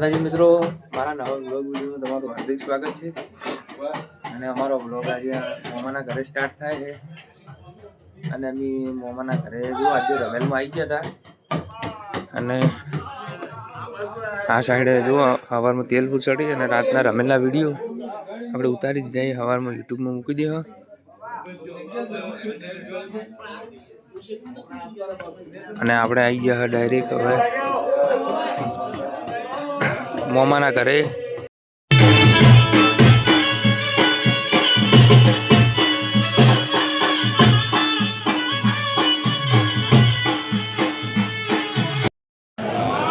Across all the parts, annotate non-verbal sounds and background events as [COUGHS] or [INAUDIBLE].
માતાજી મિત્રો, મારા નવા બ્લોગ વિડીયોમાં તમારું હાર્દિક સ્વાગત છે. અને અમારો બ્લોગ આજે મોમાના ઘરે સ્ટાર્ટ થાય છે. અને અમે મોમાના ઘરે જો, આજે રમેલમાં આવી ગયા હતા. અને આ સાઈડે જો સવારમાં તેલ ચડી અને રાતના રમેલના વીડિયો. આપણે ઉતારી દીધા સવારમાં યુટ્યુબમાં મૂકી દે અને આપણે આવી ગયા ડાયરેક્ટ હવે. મોમાના ઘરે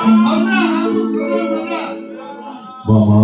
Mama, mama,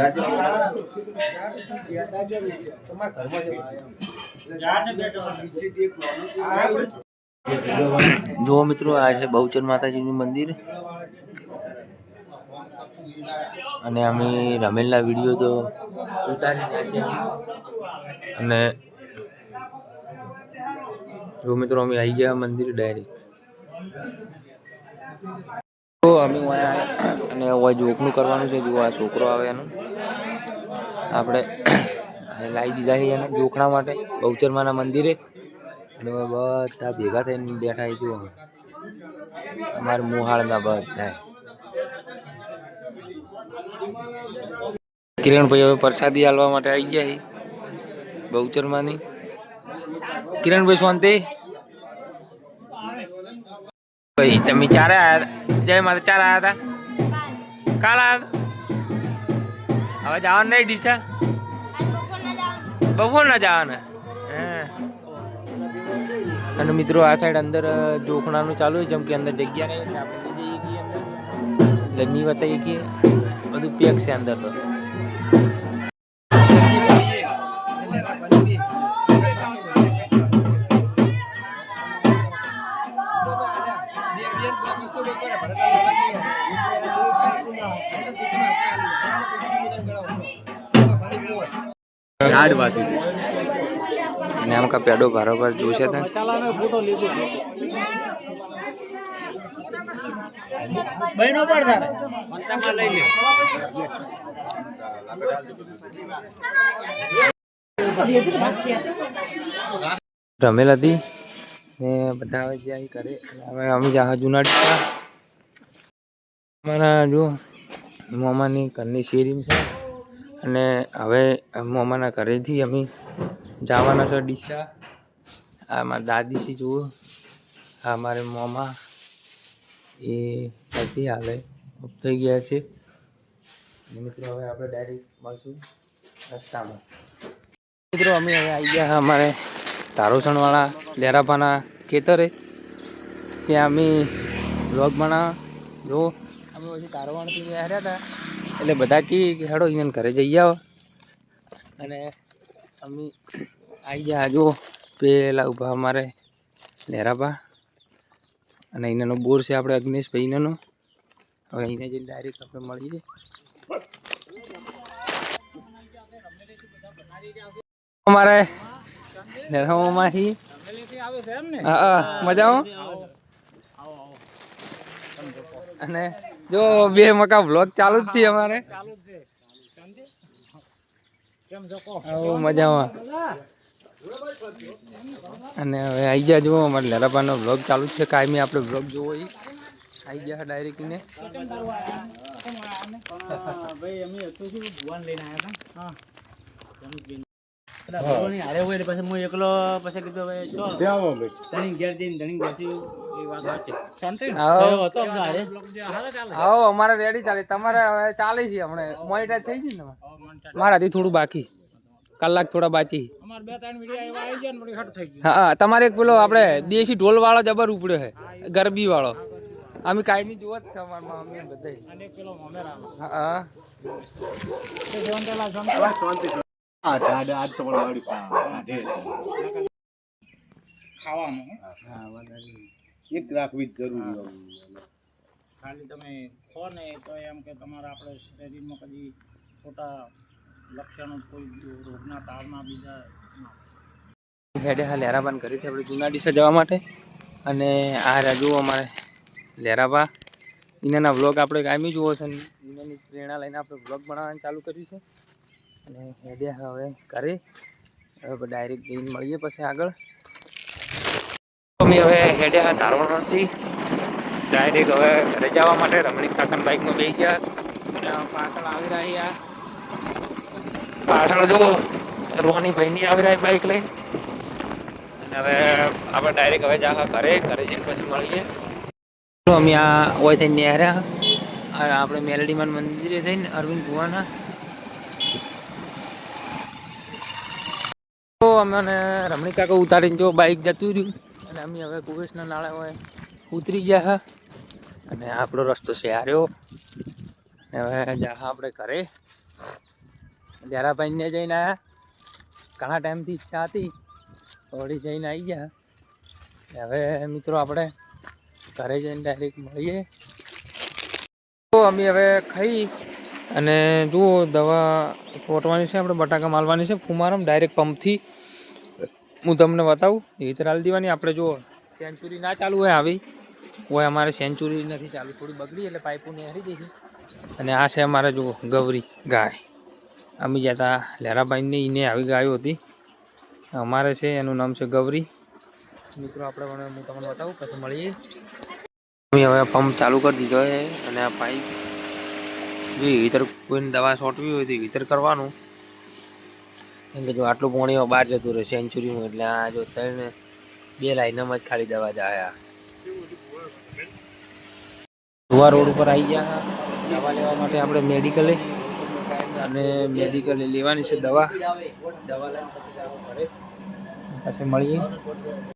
વળજે જુઓ મિત્રો, આ છે બહુચર માતાજીનું મંદિર. અને અમે રમેલના વીડિયો તો ઉતારી અને જો મિત્રો, અમે આવી ગયા મંદિર ડાયરેક્ટ તો અમે હવે જોખનું કરવાનું છે. જુઓ, આ છોકરો આવે એનું. આપણે [COUGHS] લાવી દીધા છે એને જોખણા માટે, બહુચરમાના મંદિરે. અને બધા ભેગા થઈને બેઠા છે, જુઓ. અમારા મોહાળના બધા કિરણભાઈ હવે પ્રસાદી આલવા માટે આવી ગયા છે, બહુચરમાની. કિરણભાઈ શાંતિ ભાઈ, તમે ચારે આયા જય માતા ચાર આવ્યા હતા? કાલ આયા હવે જવાનું નહીં ડીસા? બપોર ના જવાના. અને મિત્રો, આ સાઈડ અંદર જોખણાનું ચાલુ છે, જેમ કે અંદર જગ્યા નહીં આપણે જઈએ છીએ અંદર, ગરમી બતાવીએ કે બધું પેક છે અંદર તો. અને આમ કા પેડો બરાબર જોશે તા રમેલ હતી ને બધા હવે જ્યાં કરે હવે અમે જા જુનાડી અમારા જો મોમાની ઘરની શેરી છે અને હવે મોમાના ઘરેથી અમે જવાના છે ડીસા. આ મારા દાદીસી જુઓ. આ મારે મોમા. એ નથી હાલે. થઈ ગયા છે. મિત્રો, હવે આપણે ડાયરેક્ટ મળશું રસ્તામાં. મિત્રો, અમે હવે આવી ગયા અમારે તારોસણવાળા લેરાપાના ખેતરે. ત્યાં અમે બ્લોગ બનાવ જો અમે પછી તારોવાણથી હાર્યા હતા એટલે બધા કી કે હેડો અહીંયા ઘરે જઈ આવો. અને અમે આવી ગયા જો પેલા ઊભા અમારે લેરાપા અને અહીંયાનો બોર છે આપણે અગ્નેશ ભાઈનો હવે અહીંયા જઈને ડાયરેક્ટ આપણે મળીએ અમારે લેરામાંથી હા હા મજામાં? અને જો બે મકા બ્લોગ ચાલુ જ છે અમારે. આવો મજામાં. અને હવે આવી ગયા જુઓ અમારે લેરાપાનો બ્લોગ ચાલુ જ છે. કાયમી આપણે બ્લોગ જોવો એ આવી ગયા ડાયરેક્ટ ને ભાઈ અમે હતું શું ભુવાન લઈને આવ્યા હતા. હા. રમેશભાઈ. પેલા ભુવાની હારે હોય પછી હું એકલો પછી કીધું હવે ચો. ધણી ઘેર જઈને ધણી ઘેરથી એ વાત સાચી. આવો. થયો હતો અમને હારે. આવો અમારે રેડી ચાલે. તમારે હવે ચાલે છે હમણાં. મોનિટાઈઝ થઈ ગઈ ને મારાથી થોડું બાકી. કલાક થોડા બાકી. અમારે બે ત્રણ વીડિયો એવા આવી ગયા ને વળી હટ થઈ ગયું. હા હા, તમારે એક પેલો આપણે દેશી ઢોલ વાળો જબર ઉપડ્યો છે ગરબી વાળો અમે કાયમી જોવો જ છે અમારા અમને બધા અને ada ada હા હા તે જોનટેલા જોનટેલા ખાવાનું હો. એક રાખવી જ જરૂરી ખાલી તમે ખો ને તો એમ કે તમારા આપણે શરીરમાં કદી ખોટા લક્ષણો કોઈ રોગના તાવના બીજા હેડે હા લેરાબાન કરી હતી આપણે જૂના ડીસા જવા માટે. અને આ રાજુ અમારે લેરાબા એના વ્લોગ આપણે કાયમી જુઓ છે ને. એનાની પ્રેરણા લઈને આપણે વ્લોગ બનાવવાનું ચાલુ કર્યું છે. અને હેડે હવે કરી. હવે ડાયરેક્ટ જઈને મળીએ પછી આગળ. અમે હવે હેડ્યા ધારવાડથી. ડાયરેક્ટ હવે ઘરે જવા માટે રમણીક કાકાના બાઇકમાં બેસી ગયા. અને પાછળ આવી રહ્યા પાછળ જો રોની ભાઈની આવી રહ્યા બાઇક લઈ અને હવે આપણે ડાયરેક્ટ હવે જા ઘરે ઘરે જઈને પછી મળીએ. અમે આ હોય થઈને નેહર્યા આપણે મેલડીમાન મંદિરે થઈને અરવિંદ ભુવાના તો અમને રમણી કાકા ઉતારીને જો બાઇક જતું રહ્યું. અને અમે હવે કુવેશના નાળા હોય ઉતરી ગયા હા. અને આપણો રસ્તો છે હાર્યો અને હવે જાહા આપણે ઘરે. જરાભાઈને જઈને આવ્યા ઘણા ટાઈમથી ઈચ્છા હતી. વળી જઈને આવી ગયા. હવે મિત્રો આપણે ઘરે જઈને ડાયરેક્ટ મળીએ. તો અમે હવે ખાઈ અને જુઓ, દવા છોટવાની છે, આપણે બટાકા માલવાની છે. ફુમારમ ડાયરેક્ટ પંપથી હું તમને બતાવું. એ રીતે રાલી દેવાની. આપણે જુઓ, સેન્ચુરી ના ચાલુ હોય આવી. હોય અમારે સેન્ચુરી નથી ચાલુ. થોડી બગડી એટલે પાઇપો નેહરી દઈશું અને આ છે અમારે જુઓ ગૌરી ગાય. અમે જ્યાં હતા લેરાભાઈને એને આવી ગાયો હતી. અમારે છે, એનું નામ છે ગૌરી મિત્રો, આપણે પણ હું તમને બતાવું, પછી મળીએ. અમે હવે પંપ ચાલુ કરી દીધો છે અને આ પાઇપ જો હીટર કોઈને દવા છોટવી હોય તો હીટર કરવાનું. કેમ કે જો આટલું પાણી બહાર જતું રહે, સેન્ચુરીનું, એટલે આ જો ત્રણ બે લાઈનમાં જ ખાલી દવા જાય ધોવા રોડ ઉપર આવી ગયા દવા લેવા માટે આપણે મેડિકલે અને મેડિકલે લેવાની છે દવા. દવા લઈને પછી ઘરે. પછી મળીએ.